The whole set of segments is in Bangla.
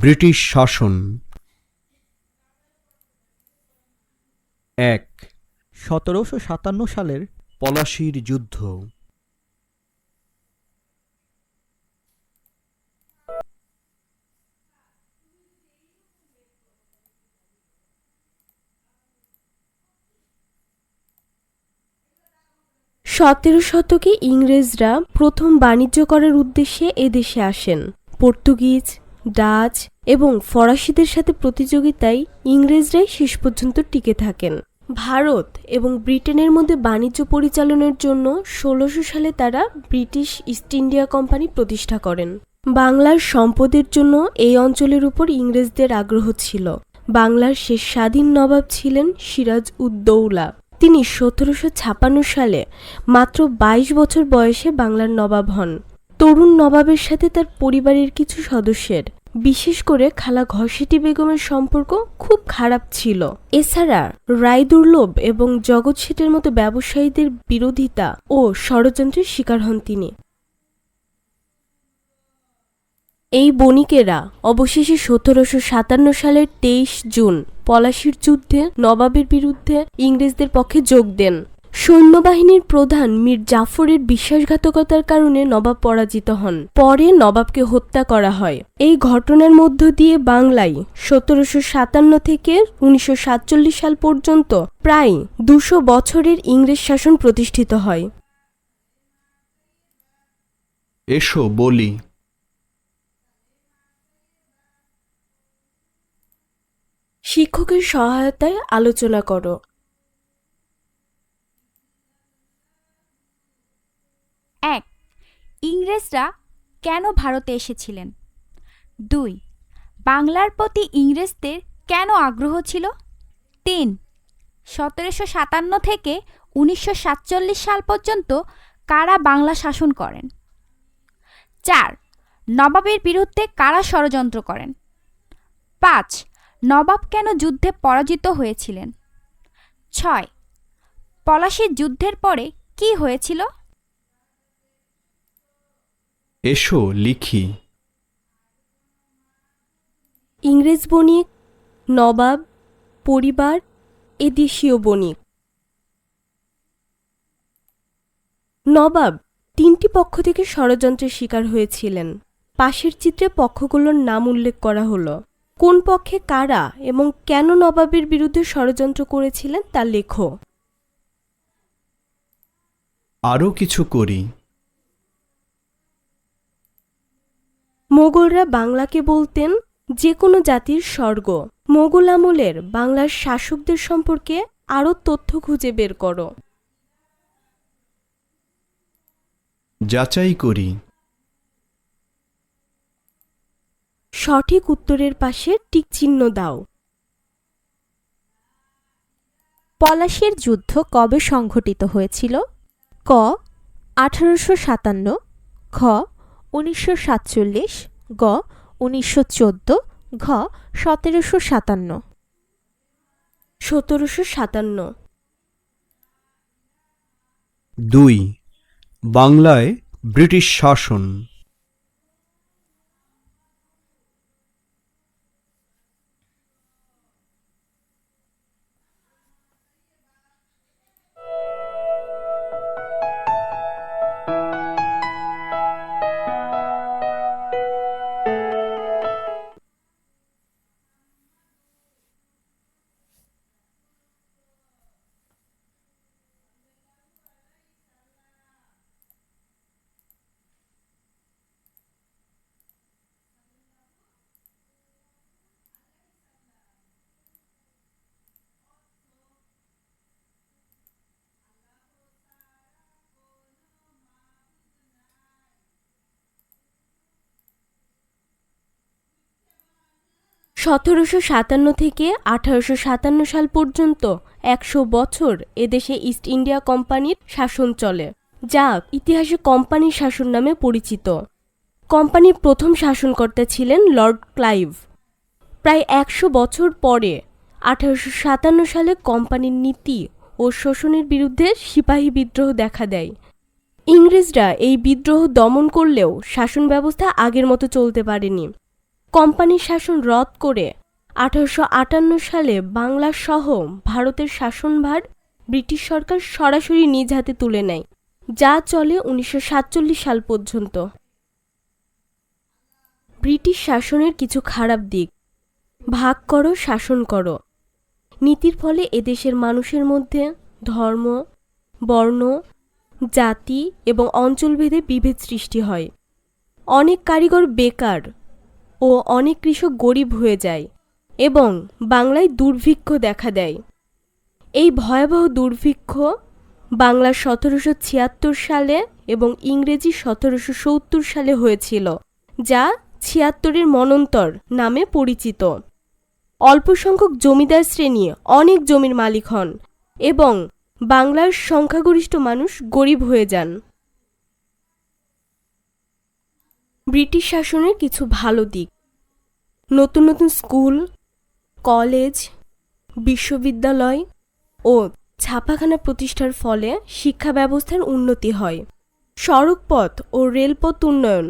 ব্রিটিশ শাসন। এক। সতেরোশো সাতান্ন সালের পলাশির যুদ্ধ। সতেরো শতকে ইংরেজরা প্রথম বাণিজ্য করার উদ্দেশ্যে এদেশে আসেন। পর্তুগিজ ডাচ এবং ফরাসিদের সাথে প্রতিযোগিতায় ইংরেজরাই শেষ পর্যন্ত টিকে থাকেন। ভারত এবং ব্রিটেনের মধ্যে বাণিজ্য পরিচালনার জন্য ষোলোশো সালে তারা ব্রিটিশ ইস্ট ইন্ডিয়া কোম্পানি প্রতিষ্ঠা করেন। বাংলার সম্পদের জন্য এই অঞ্চলের উপর ইংরেজদের আগ্রহ ছিল। বাংলার শেষ স্বাধীন নবাব ছিলেন সিরাজ উদ্দৌলা তিনি সতেরোশো ছাপান্ন সালে মাত্র ২২ বছর বয়সে বাংলার নবাব হন। তরুণ নবাবের সাথে তার পরিবারের কিছু সদস্যের বিশেষ করে খালা ঘসেটি বেগমের সম্পর্ক খুব খারাপ ছিল। এছাড়া রায়দুর্লভ এবং জগৎ শেঠের মতো ব্যবসায়ীদের বিরোধিতা ও ষড়যন্ত্রের শিকার হন তিনি। এই বণিকেরা অবশেষে সতেরোশো সাতান্ন সালের তেইশ জুন পলাশির যুদ্ধে, নবাবের বিরুদ্ধে ইংরেজদের পক্ষে যোগ দেন। সৈন্যবাহিনীর প্রধান মীর জাফরের বিশ্বাসঘাতকতার কারণে নবাব পরাজিত হন। পরে নবাবকে হত্যা করা হয়। এই ঘটনার মধ্য দিয়ে বাংলায় সতেরোশো সাতান্ন থেকে উনিশশো সাতচল্লিশ সাল পর্যন্ত প্রায় দুশো বছরের ইংরেজ শাসন প্রতিষ্ঠিত হয়। এসো বলি। শিক্ষকের সহায়তায় আলোচনা করো। এক, ইংরেজরা কেন ভারতে এসেছিলেন? দুই, বাংলার প্রতি ইংরেজদের কেন আগ্রহ ছিল? তিন, সতেরোশো সাতান্ন থেকে উনিশশো সাতচল্লিশ সাল পর্যন্ত কারা বাংলা শাসন করেন? চার, নবাবের বিরুদ্ধে কারা ষড়যন্ত্র করেন? পাঁচ, নবাব কেন যুদ্ধে পরাজিত হয়েছিলেন? ছয়, পলাশির যুদ্ধের পরে কি হয়েছিল? এসো লিখি। ইংরেজ বণিক নবাব পরিবার এদেশীয় বণিক। নবাব তিনটি পক্ষ থেকে ষড়যন্ত্রের শিকার হয়েছিলেন। পাশের চিত্রে পক্ষগুলোর নাম উল্লেখ করা হলো। কোন পক্ষে কারা এবং কেন নবাবের বিরুদ্ধে ষড়যন্ত্র করেছিলেন তা লেখো। আরও কিছু করি। মোগলরা বাংলাকে বলতেন যে কোনো জাতির স্বর্গ। মোগল আমলের বাংলার শাসকদের সম্পর্কে আরও তথ্য খুঁজে বের করো। যাচাই করি। সঠিক উত্তরের পাশে টিক চিহ্ন দাও। পলাশির যুদ্ধ কবে সংঘটিত হয়েছিল? ক আঠারোশো সাতান্ন খ উনিশশো সাতচল্লিশ গ উনিশশো চোদ্দ ঘ সতেরোশো সাতান্ন। সতেরোশো সাতান্ন। দুই বাংলায় ব্রিটিশ শাসন। সতেরোশো সাতান্ন থেকে আঠারোশো সাতান্ন সাল পর্যন্ত একশো বছর এদেশে ইস্ট ইন্ডিয়া কোম্পানির শাসন চলে, যা ইতিহাসে কোম্পানির শাসন নামে পরিচিত। কোম্পানির প্রথম শাসনকর্তা ছিলেন লর্ড ক্লাইভ। প্রায় একশো বছর পরে আঠারোশো সাতান্ন সালে কোম্পানির নীতি ও শোষণের বিরুদ্ধে সিপাহী বিদ্রোহ দেখা দেয়। ইংরেজরা এই বিদ্রোহ দমন করলেও শাসন ব্যবস্থা আগের মতো চলতে পারেনি। কোম্পানির শাসন রদ করে আঠারোশো আটান্ন সালে বাংলা সহ ভারতের শাসনভার ব্রিটিশ সরকার সরাসরি নিজ হাতে তুলে নেয়, যা চলে উনিশশো সাতচল্লিশ সাল পর্যন্ত। ব্রিটিশ শাসনের কিছু খারাপ দিক। ভাগ করো, শাসন করো। নীতির ফলে এদেশের মানুষের মধ্যে ধর্ম, বর্ণ, জাতি এবং অঞ্চলভেদে বিভেদ সৃষ্টি হয়। অনেক কারিগর বেকার ও অনেক কৃষক গরিব হয়ে যায় এবং বাংলায় দুর্ভিক্ষ দেখা দেয়। এই ভয়াবহ দুর্ভিক্ষ বাংলা সতেরোশো ছিয়াত্তর সালে এবং ইংরেজি সতেরোশো সত্তর সালে হয়েছিল, যা ছিয়াত্তরের মনন্তর নামে পরিচিত। অল্প সংখ্যক জমিদার শ্রেণি অনেক জমির মালিক হন এবং বাংলার সংখ্যাগরিষ্ঠ মানুষ গরিব হয়ে যান। ব্রিটিশ শাসনের কিছু ভালো দিক। নতুন নতুন স্কুল, কলেজ, বিশ্ববিদ্যালয় ও ছাপাখানা প্রতিষ্ঠার ফলে শিক্ষা ব্যবস্থার উন্নতি হয়। সড়কপথ ও রেলপথ উন্নয়ন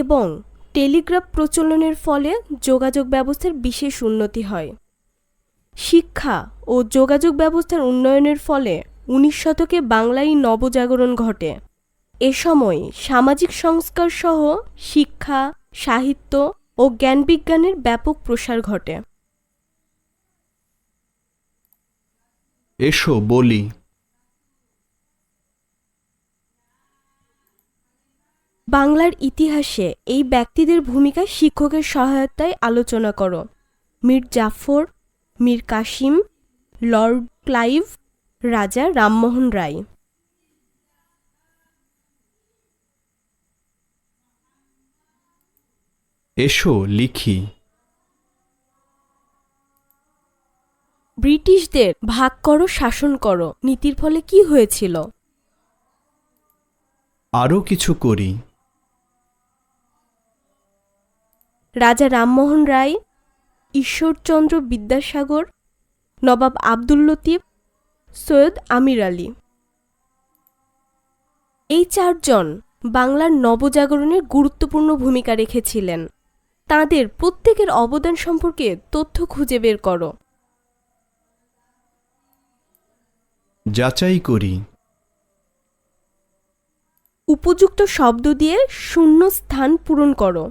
এবং টেলিগ্রাফ প্রচলনের ফলে যোগাযোগ ব্যবস্থার বিশেষ উন্নতি হয়। শিক্ষা ও যোগাযোগ ব্যবস্থার উন্নয়নের ফলে উনিশ শতকে বাংলায় নবজাগরণ ঘটে। এ সময় সামাজিক সংস্কার সহ শিক্ষা সাহিত্য ও জ্ঞানবিজ্ঞানের ব্যাপক প্রসার ঘটে। এসো বলি। বাংলার ইতিহাসে এই ব্যক্তিদের ভূমিকা শিক্ষকের সহায়তায় আলোচনা করো। Mir Jafar Mir Kasim Lord Clive Raja Rammohan Roy. এসো লিখি। ব্রিটিশদের ভাগ করো শাসন করো। নীতির ফলে কি হয়েছিল? আরও কিছু করি। রাজা রামমোহন রায় ঈশ্বরচন্দ্র বিদ্যাসাগর নবাব আব্দুল লতিফ সৈয়দ আমির আলী। এই চারজন বাংলার নবজাগরণের গুরুত্বপূর্ণ ভূমিকা রেখেছিলেন। তাদের প্রত্যেকের অবদান সম্পর্কে তথ্য খুঁজে বের করো। যাচাই করি। উপযুক্ত শব্দ দিয়ে শূন্য স্থান পূরণ করো।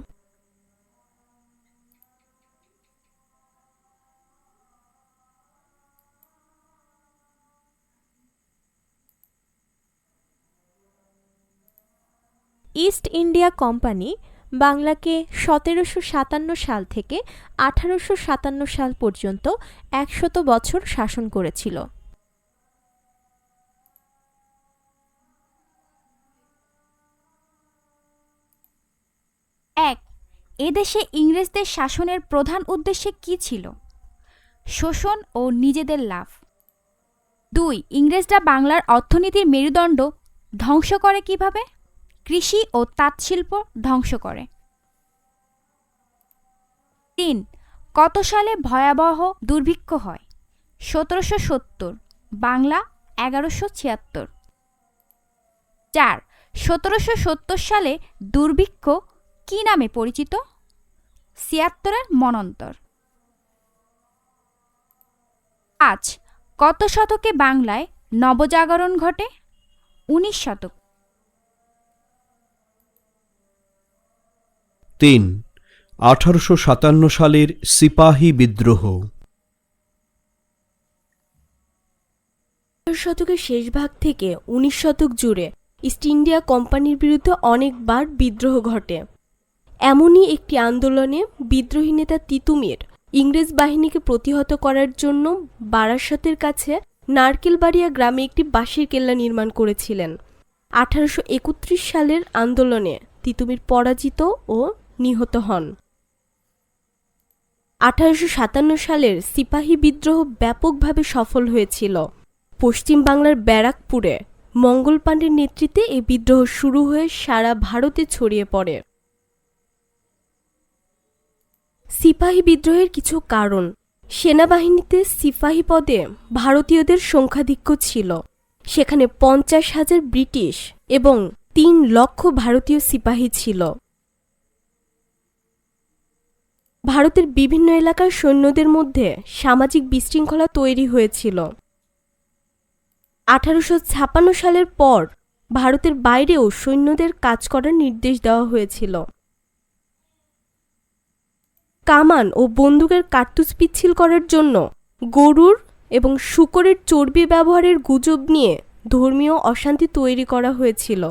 ইস্ট ইন্ডিয়া কোম্পানি বাংলাকে সতেরোশো সাতান্ন সাল থেকে আঠারোশো সাতান্ন সাল পর্যন্ত একশত বছর শাসন করেছিল। এক এদেশে ইংরেজদের শাসনের প্রধান উদ্দেশ্যে কী ছিল? শোষণ ও নিজেদের লাভ। দুই, ইংরেজরা বাংলার অর্থনীতির মেরুদণ্ড ধ্বংস করে কীভাবে? কৃষি ও তাঁতশিল্প ধ্বংস করে। তিন, কত সালে ভয়াবহ দুর্ভিক্ষ হয়? সতেরোশো সত্তর, বাংলা এগারোশো ছিয়াত্তর। চার, সতেরোশো সত্তর সালে দুর্ভিক্ষ কি নামে পরিচিত? ছিয়াত্তরের মনন্তর। আজ কত শতকে বাংলায় নবজাগরণ ঘটে? উনিশ শতক। তিন, আঠারোশো সাতান্ন সালের সিপাহী বিদ্রোহ। শতকের শেষ ভাগ থেকে উনিশ শতক জুড়ে ইস্ট ইন্ডিয়া কোম্পানির বিরুদ্ধে অনেকবার বিদ্রোহ ঘটে। এমনই একটি আন্দোলনে বিদ্রোহী নেতা তিতুমির ইংরেজ বাহিনীকে প্রতিহত করার জন্য বারাসতের কাছে নারকেলবাড়িয়া গ্রামে একটি বাঁশের কেল্লা নির্মাণ করেছিলেন। আঠারোশো একত্রিশ সালের আন্দোলনে তিতুমির পরাজিত ও নিহত হন। আঠারোশো সাতান্ন সালের সিপাহী বিদ্রোহ ব্যাপকভাবে সফল হয়েছিল। পশ্চিম বাংলার ব্যারাকপুরে মঙ্গল পাণ্ডের নেতৃত্বে এই বিদ্রোহ শুরু হয়ে সারা ভারতে ছড়িয়ে পড়ে। সিপাহী বিদ্রোহের কিছু কারণ। সেনাবাহিনীতে সিপাহী পদে ভারতীয়দের সংখ্যাধিক্য ছিল। সেখানে পঞ্চাশ হাজার ব্রিটিশ এবং তিন লক্ষ ভারতীয় সিপাহী ছিল। ভারতের বিভিন্ন এলাকার সৈন্যদের মধ্যে সামাজিক বিশৃঙ্খলা তৈরি হয়েছিল। আঠারোশো ছাপ্পান্ন সালের পর ভারতের বাইরেও সৈন্যদের কাজ করার নির্দেশ দেওয়া হয়েছিল। কামান ও বন্দুকের কার্তুজ পিচ্ছিল করার জন্য গরুর এবং শুকরের চর্বি ব্যবহারের গুজব নিয়ে ধর্মীয় অশান্তি তৈরি করা হয়েছিল।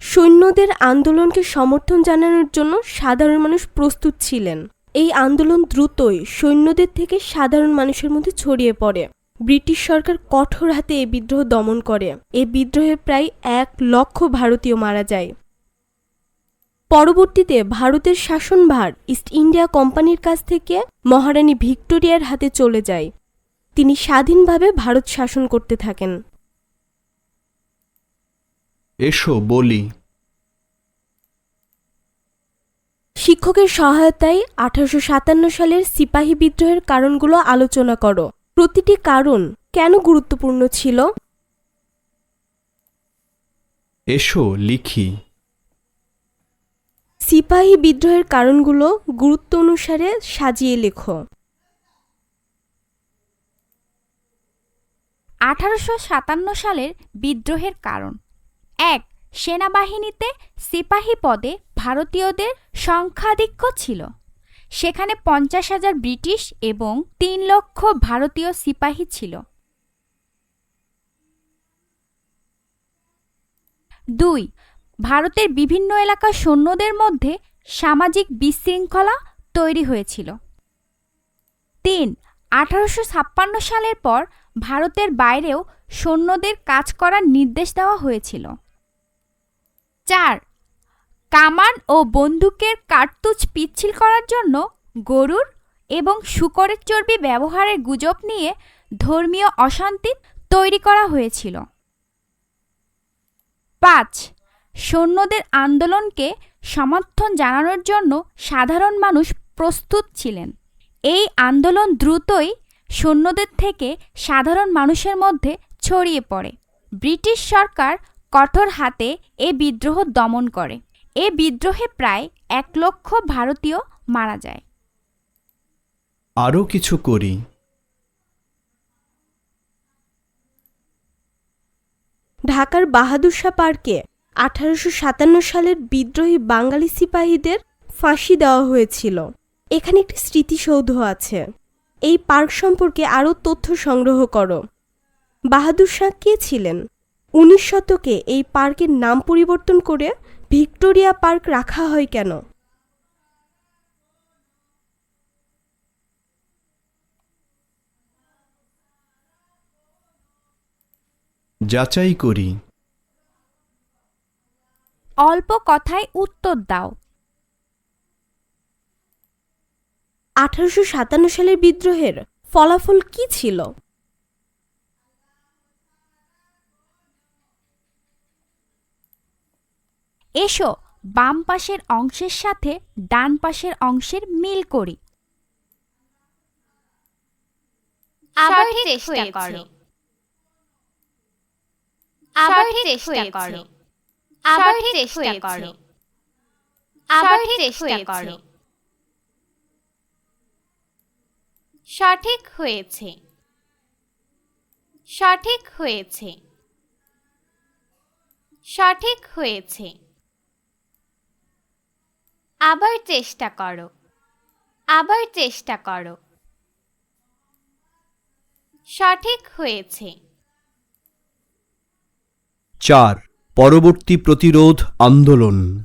সৈন্যদের আন্দোলনকে সমর্থন জানানোর জন্য সাধারণ মানুষ প্রস্তুত ছিলেন। এই আন্দোলন দ্রুতই সৈন্যদের থেকে সাধারণ মানুষের মধ্যে ছড়িয়ে পড়ে। ব্রিটিশ সরকার কঠোর হাতে এই বিদ্রোহ দমন করে। এই বিদ্রোহে প্রায় এক লক্ষ ভারতীয় মারা যায়। পরবর্তীতে ভারতের শাসনভার ইস্ট ইন্ডিয়া কোম্পানির কাছ থেকে মহারানী ভিক্টোরিয়ার হাতে চলে যায়। তিনি স্বাধীনভাবে ভারত শাসন করতে থাকেন। এসো বলি। শিক্ষকের সহায়তায় আঠারোশো সাতান্ন সালের সিপাহী বিদ্রোহের কারণগুলো আলোচনা করো। প্রতিটি কারণ কেন গুরুত্বপূর্ণ ছিল? এসো লিখি। সিপাহী বিদ্রোহের কারণগুলো গুরুত্ব অনুসারে সাজিয়ে লেখো। আঠারোশো সাতান্ন সালের বিদ্রোহের কারণ। এক, সেনাবাহিনীতে সিপাহী পদে ভারতীয়দের সংখ্যাধিক্য ছিল। সেখানে পঞ্চাশ হাজার ব্রিটিশ এবং তিন লক্ষ ভারতীয় সিপাহী ছিল। দুই, ভারতের বিভিন্ন এলাকার সৈন্যদের মধ্যে সামাজিক বিশৃঙ্খলা তৈরি হয়েছিল। তিন, আঠারোশো ছাপ্পান্ন সালের পর ভারতের বাইরেও সৈন্যদের কাজ করার নির্দেশ দেওয়া হয়েছিল। চার। কামান ও বন্দুকের কার্তুজ পিচ্ছিল করার জন্য গরুর এবং শুকরের চর্বি ব্যবহারের গুজব নিয়ে ধর্মীয় অশান্তি তৈরি করা হয়েছিল। পাঁচ। সৈন্যদের আন্দোলনকে সমর্থন জানানোর জন্য সাধারণ মানুষ প্রস্তুত ছিলেন। এই আন্দোলন দ্রুতই সৈন্যদের থেকে সাধারণ মানুষের মধ্যে ছড়িয়ে পড়ে। ব্রিটিশ সরকার কঠোর হাতে এ বিদ্রোহ দমন করে। এ বিদ্রোহে প্রায় এক লক্ষ ভারতীয় মারা যায়। আরও কিছু করি। ঢাকার বাহাদুর শাহ পার্কে আঠারোশো সাতান্ন সালের বিদ্রোহী বাঙালি সিপাহীদের ফাঁসি দেওয়া হয়েছিল। এখানে একটি স্মৃতিসৌধ আছে। এই পার্ক সম্পর্কে আরও তথ্য সংগ্রহ করো। বাহাদুর শাহ কে ছিলেন? উনিশ শতকে এই পার্কের নাম পরিবর্তন করে ভিক্টোরিয়া পার্ক রাখা হয় কেন? যাচাই করি। অল্প কথায় উত্তর দাও। আঠারোশো সাতান্ন সালের বিদ্রোহের ফলাফল কি ছিল? এসো বাম পাশের অংশের সাথে ডান পাশের অংশের মিল করি। আবার চেষ্টা করো। আবার চেষ্টা করো। আবার চেষ্টা করো। আবার চেষ্টা করো। সঠিক হয়েছে। সঠিক হয়েছে। সঠিক হয়েছে। আবার চেষ্টা করো। আবার চেষ্টা করো। সঠিক হয়েছে। চার পরবর্তী প্রতিরোধ আন্দোলন।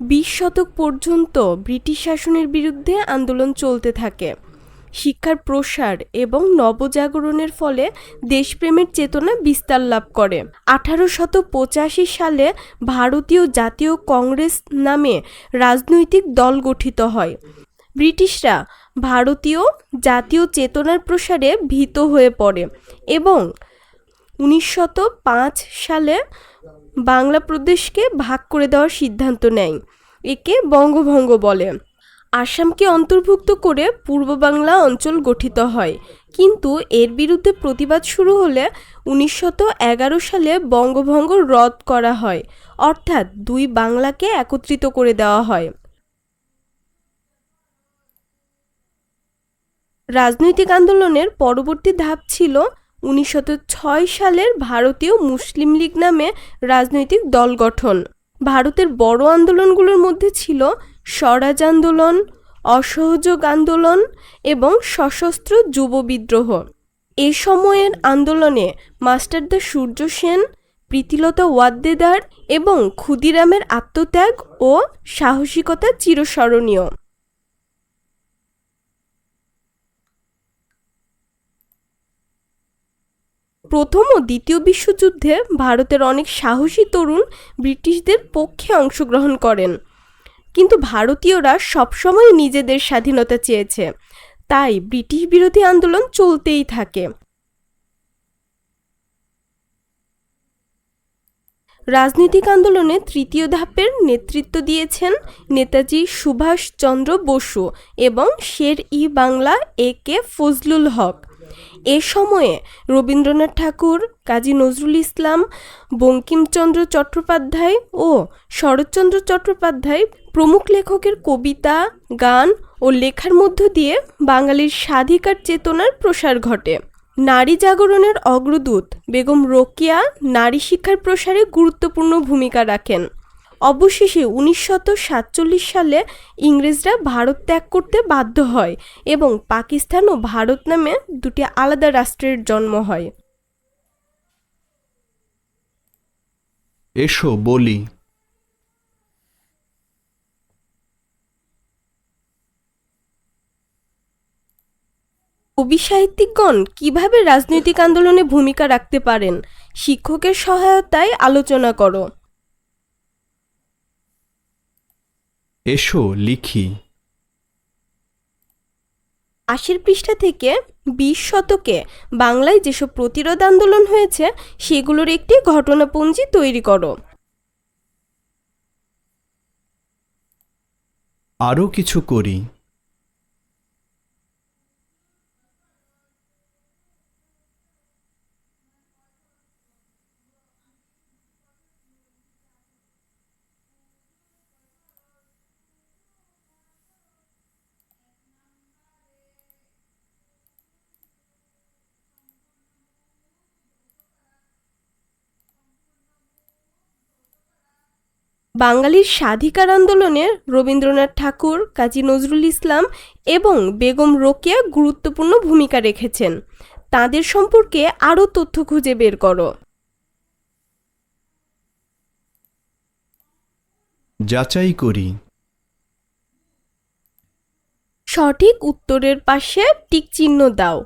বিশ শতক পর্যন্ত ব্রিটিশ শাসনের বিরুদ্ধে আন্দোলন চলতে থাকে। শিক্ষার প্রসার এবং নবজাগরণের ফলে দেশপ্রেমের চেতনা বিস্তার লাভ করে। আঠারোশত পঁচাশি সালে ভারতীয় জাতীয় কংগ্রেস নামে রাজনৈতিক দল গঠিত হয়। ব্রিটিশরা ভারতীয় জাতীয় চেতনার প্রসারে ভীত হয়ে পড়ে এবং পাঁচ সালে বাংলা প্রদেশকে ভাগ করে দেওয়ার সিদ্ধান্ত নেয়। একে বঙ্গভঙ্গ বলে। আসামকে অন্তর্ভুক্ত করে পূর্ব বাংলা অঞ্চল গঠিত হয়। কিন্তু এর বিরুদ্ধে প্রতিবাদ শুরু হলে উনিশশত সালে বঙ্গভঙ্গ রদ করা হয়, অর্থাৎ দুই বাংলাকে একত্রিত করে দেওয়া হয়। রাজনৈতিক আন্দোলনের পরবর্তী ধাপ ছিল উনিশশত ছয় সালের ভারতীয় মুসলিম লীগ নামে রাজনৈতিক দল গঠন। ভারতের বড় আন্দোলনগুলোর মধ্যে ছিল স্বরাজ আন্দোলন, অসহযোগ আন্দোলন এবং সশস্ত্র যুব বিদ্রোহ। এ সময়ের আন্দোলনে মাস্টারদা সূর্য সেন, প্রীতিলতা ওয়াদ্দেদার এবং ক্ষুদিরামের আত্মত্যাগ ও সাহসিকতা চিরস্মরণীয়। প্রথম ও দ্বিতীয় বিশ্বযুদ্ধে ভারতের অনেক সাহসী তরুণ ব্রিটিশদের পক্ষে অংশগ্রহণ করেন। কিন্তু ভারতীয়রা সবসময় নিজেদের স্বাধীনতা চেয়েছে। তাই ব্রিটিশ বিরোধী আন্দোলন চলতেই থাকে। রাজনৈতিক আন্দোলনে তৃতীয় ধাপের নেতৃত্ব দিয়েছেন নেতাজি সুভাষচন্দ্র বসু এবং শের ই বাংলা এ কে ফজলুল হক। এ সময়ে রবীন্দ্রনাথ ঠাকুর, কাজী নজরুল ইসলাম, বঙ্কিমচন্দ্র চট্টোপাধ্যায় ও শরৎচন্দ্র চট্টোপাধ্যায় প্রমুখ লেখকের কবিতা, গান ও লেখার মধ্য দিয়ে বাঙালির স্বাধিকার চেতনার প্রসার ঘটে। নারী জাগরণের অগ্রদূত বেগম রোকেয়া নারী শিক্ষার প্রসারে গুরুত্বপূর্ণ ভূমিকা রাখেন। অবশেষে উনিশশত সাতচল্লিশ সালে ইংরেজরা ভারত ত্যাগ করতে বাধ্য হয় এবং পাকিস্তান ও ভারত নামে দুটি আলাদা রাষ্ট্রের জন্ম হয়। এসো বলি। কবি সাহিত্যিকগণ কীভাবে রাজনৈতিক আন্দোলনে ভূমিকা রাখতে পারেন? শিক্ষকের সহায়তায় আলোচনা করো। এসো লিখি। আশির পৃষ্ঠা থেকে বিশ শতকে বাংলায় যেসব প্রতিরোধ আন্দোলন হয়েছে সেগুলোর একটি ঘটনাপঞ্জি তৈরি করো। আরও কিছু করি। বাঙালির স্বাধিকার আন্দোলনে রবীন্দ্রনাথ ঠাকুর কাজী নজরুল ইসলাম এবং বেগম রোকেয়া গুরুত্বপূর্ণ ভূমিকা রেখেছেন। তাদের সম্পর্কে আরও তথ্য খুঁজে বের করো। যাচাই করি। সঠিক উত্তরের পাশে টিক চিহ্ন দাও।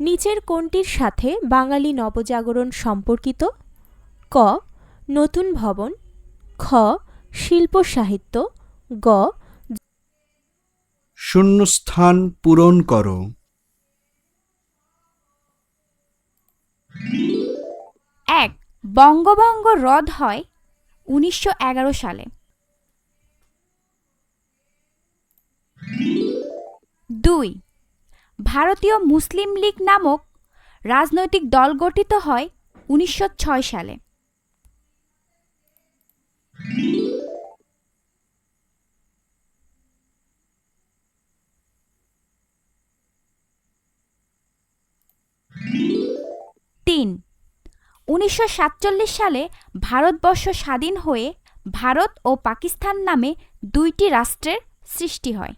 নিচের কোনটির সাথে বাঙালি নবজাগরণ সম্পর্কিত? ক নতুন ভবন খ শিল্প সাহিত্য গ শূন্যস্থান পূরণ করো। এক বঙ্গভঙ্গ রদ হয় উনিশশো এগারো সালে। দুই ভারতীয় মুসলিম লীগ নামক রাজনৈতিক দল গঠিত হয় উনিশশো ছয় সালে। তিন। উনিশশো সালে ভারতবর্ষ স্বাধীন হয়ে ভারত ও পাকিস্তান নামে দুইটি রাষ্ট্রের সৃষ্টি হয়।